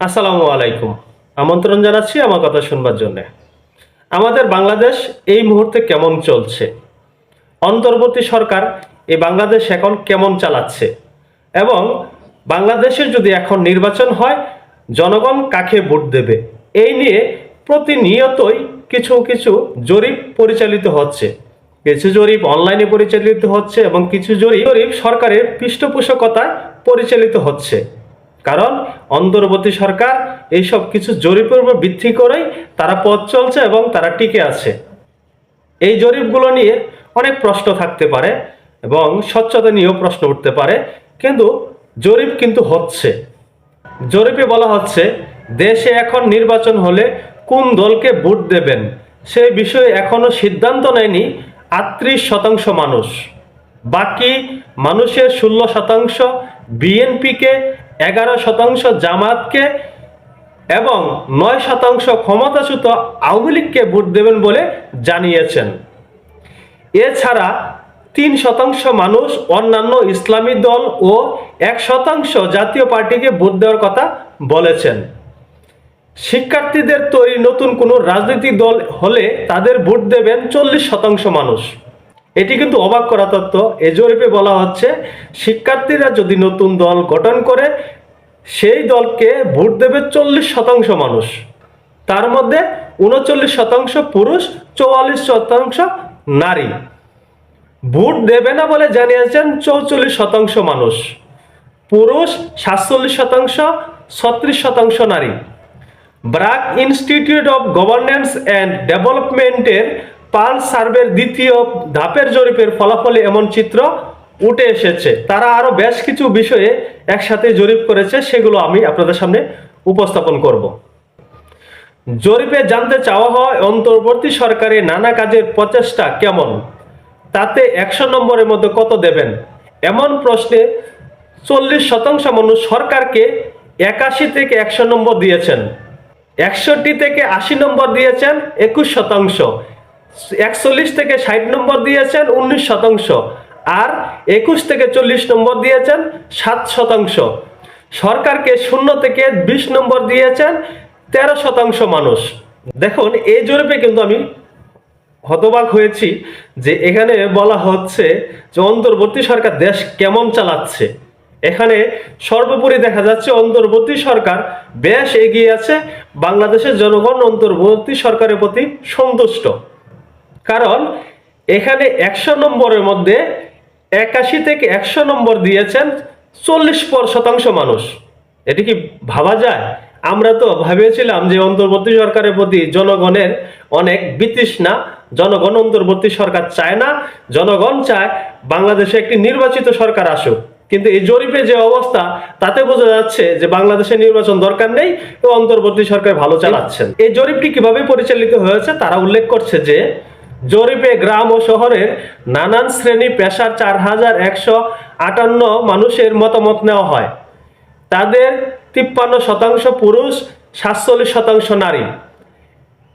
আসসালামু আলাইকুম। আমন্ত্রণ জানাচ্ছি আমার কথা শুনবার জন্য। আমাদের বাংলাদেশ এই মুহূর্তে কেমন চলছে? অন্তর্বর্তী সরকার এই বাংলাদেশ এখন কেমন চালাচ্ছে? এবং বাংলাদেশে যদি এখন নির্বাচন হয়, জনগণ কাকে ভোট দেবে? এই নিয়ে প্রতিনিয়তই কিছু কিছু জরিপ পরিচালিত হচ্ছে। কিছু জরিপ অনলাইনে পরিচালিত হচ্ছে এবং কিছু জরিপ জরিপ সরকারের পৃষ্ঠপোষকতায় পরিচালিত হচ্ছে। কারণ অন্তর্বর্তী সরকার এইসব কিছু জরিপের উপর ভিত্তি করেই তারা পথ চলছে এবং তারা টিকে আছে। এই জরিপগুলো নিয়ে অনেক প্রশ্ন থাকতে পারে এবং স্বচ্ছতা নিয়েও প্রশ্ন উঠতে পারে, কিন্তু জরিপ কিন্তু হচ্ছে। জরিপে বলা হচ্ছে, দেশে এখন নির্বাচন হলে কোন দলকে ভোট দেবেন সে বিষয়ে এখনও সিদ্ধান্ত নেয়নি আটত্রিশ শতাংশ মানুষ। বাকি মানুষের ষোলো শতাংশ বিএনপিকে এগারো শতাংশ জামাতকে এবং নয় শতাংশ ক্ষমতাচ্যুত আওয়ামী লীগকে ভোট দেবেন বলে জানিয়েছেন। এছাড়া তিন শতাংশ মানুষ অন্যান্য ইসলামী দল ও এক শতাংশ জাতীয় পার্টিকে ভোট দেওয়ার কথা বলেছেন। শিক্ষার্থীদের তৈরি নতুন কোনো রাজনৈতিক দল হলে তাদের ভোট দেবেন চল্লিশ শতাংশ মানুষ। এটি কিন্তু অবাক করা তত্ত্ব। এ জরিপে বলা হচ্ছে, শিক্ষার্থীরা যদি নতুন দল গঠন করে সেই দলকে ভোট দেবে চল্লিশ শতাংশ মানুষ। তার মধ্যে উনচল্লিশ শতাংশ পুরুষ, চৌয়াল্লিশ শতাংশ নারী। ভোট দেবে না বলে জানিয়েছেন চৌচল্লিশ শতাংশ মানুষ। পুরুষ সাতচল্লিশ শতাংশ, ছত্রিশ শতাংশ নারী। BRAC institute of governance and ডেভেলপমেন্টের পাল সার্ভের দ্বিতীয় ধাপের জরিপের ফলাফলে এমন চিত্র উঠে এসেছে। তারা আরও বেশ কিছু বিষয়ে একসাথে জরিপ করেছে, সেগুলো আমি আপনাদের সামনে উপস্থাপন করব। জরিপে জানতে চাওয়া হয়, অন্তর্বর্তী সরকারের নানা কাজের প্রচেষ্টা কেমন? তাতে একশো নম্বরের মধ্যে কত দেবেন? এমন প্রশ্নে চল্লিশ শতাংশ মানুষ সরকারকে একাশি থেকে একশো নম্বর দিয়েছেন। একষট্টি থেকে আশি নম্বর দিয়েছেন, একুশ শতাংশ। একচল্লিশ থেকে ষাট নম্বর দিয়েছেন, উনিশ শতাংশ। আর একুশ থেকে চল্লিশ নম্বর দিয়েছেন সাত শতাংশ। সরকারকে শূন্য থেকে বিশ নম্বর দিয়েছেন তেরো শতাংশ মানুষ। দেখুন, এই জরিপে কিন্তু আমি হতবাক হয়েছি যে এখানে বলা হচ্ছে যে অন্তর্বর্তী সরকার দেশ কেমন চালাচ্ছে। এখানে সর্বোপরি দেখা যাচ্ছে অন্তর্বর্তী সরকার বেশ এগিয়ে আছে, বাংলাদেশের জনগণ অন্তর্বর্তী সরকারের প্রতি সন্তুষ্ট। কারণ এখানে একশো নম্বরের মধ্যে একাশি থেকে একশো নম্বর দিয়েছেন চল্লিশ পর শতাংশ মানুষ। এটি কি ভাবা যায়? আমরা তো ভেবেছিলাম যে অন্তর্বর্তী সরকারের প্রতি জনগণের অনেক বিতৃষ্ণা, জনগণ অন্তর্বর্তী সরকার চায় না, জনগণ চায় বাংলাদেশে একটি নির্বাচিত সরকার আসুক। কিন্তু এই জরিপে যে অবস্থা, তাতে বোঝা যাচ্ছে যে বাংলাদেশে নির্বাচন দরকার নেই ও অন্তর্বর্তী সরকার ভালো চালাচ্ছেন। এই জরিপটি কীভাবে পরিচালিত হয়েছে, তারা উল্লেখ করছে যে জরিপে গ্রাম ও শহরের নানান শ্রেণি পেশার চার হাজার একশো আটান্ন মানুষের মতামত নেওয়া হয়। তাদের তিপ্পান্ন শতাংশ পুরুষ, সাতচল্লিশ শতাংশ নারী।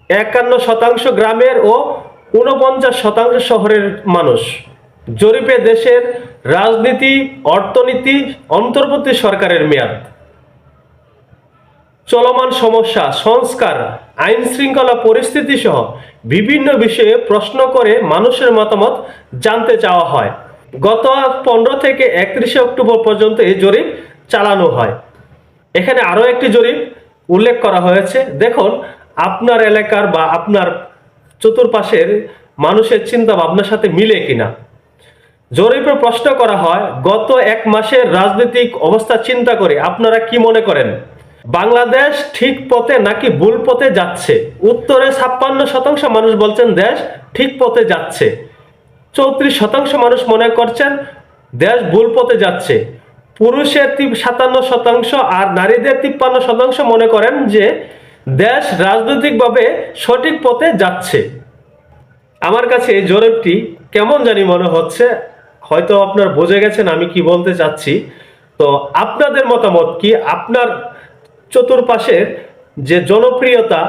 একান্ন শতাংশ গ্রামের ও ঊনপঞ্চাশ শতাংশ শহরের মানুষ। জরিপে দেশের রাজনীতি, অর্থনীতি, অন্তর্বর্তী সরকারের মেয়াদ। চলমান সমস্যা, সংস্কার, আইন শৃঙ্খলা পরিস্থিতি সহ বিভিন্ন বিষয়ে প্রশ্ন করে মানুষের মতামত জানতে চাওয়া হয়। গত পনেরো থেকে একত্রিশে অক্টোবর পর্যন্ত এই জরিপ চালানো হয়। এখানে আরও একটি জরিপ উল্লেখ করা হয়েছে। দেখুন, আপনার এলাকার বা আপনার চতুর্পাশের মানুষের চিন্তা ভাবনার সাথে মিলে কিনা। জরিপে প্রশ্ন করা হয়, গত এক মাসের রাজনৈতিক অবস্থা চিন্তা করে আপনারা কি মনে করেন? বাংলাদেশ ঠিক পথে নাকি ভুল পথে যাচ্ছে? উত্তরে ছাপ্পান্ন শতাংশ মানুষ বলছেন দেশ ঠিক পথে যাচ্ছে। চৌত্রিশ শতাংশ মানুষ মনে করছেন দেশ ভুল পথে যাচ্ছে। পুরুষের সাতান্ন শতাংশ আর নারীদের তিপ্পান্ন শতাংশ মনে করেন যে দেশ রাজনৈতিকভাবে সঠিক পথে যাচ্ছে। আমার কাছে এই জরিপটি কেমন জানি মনে হচ্ছে, হয়তো আপনার বুঝে গেছেন আমি কি বলতে চাচ্ছি। তো আপনাদের মতামত কি? আপনার চতুর্পাশের যে জনপ্রিয়তা,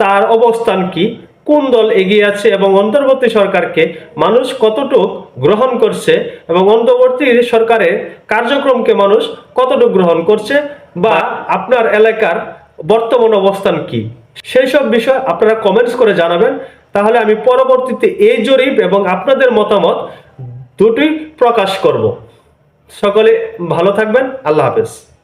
তার অবস্থান কি, কোন দল এগিয়ে আছে এবং অন্তর্বর্তী সরকারকে মানুষ কতটুক গ্রহণ করছে এবং অন্তর্বর্তী সরকারের কার্যক্রমকে মানুষ কতটুক গ্রহণ করছে বা আপনার এলাকার বর্তমান অবস্থান কি? সেই সব বিষয় আপনারা কমেন্টস করে জানাবেন। তাহলে আমি পরবর্তীতে এই জরিপ এবং আপনাদের মতামত দুটোই প্রকাশ করব। সকলে ভালো থাকবেন। আল্লাহ হাফেজ।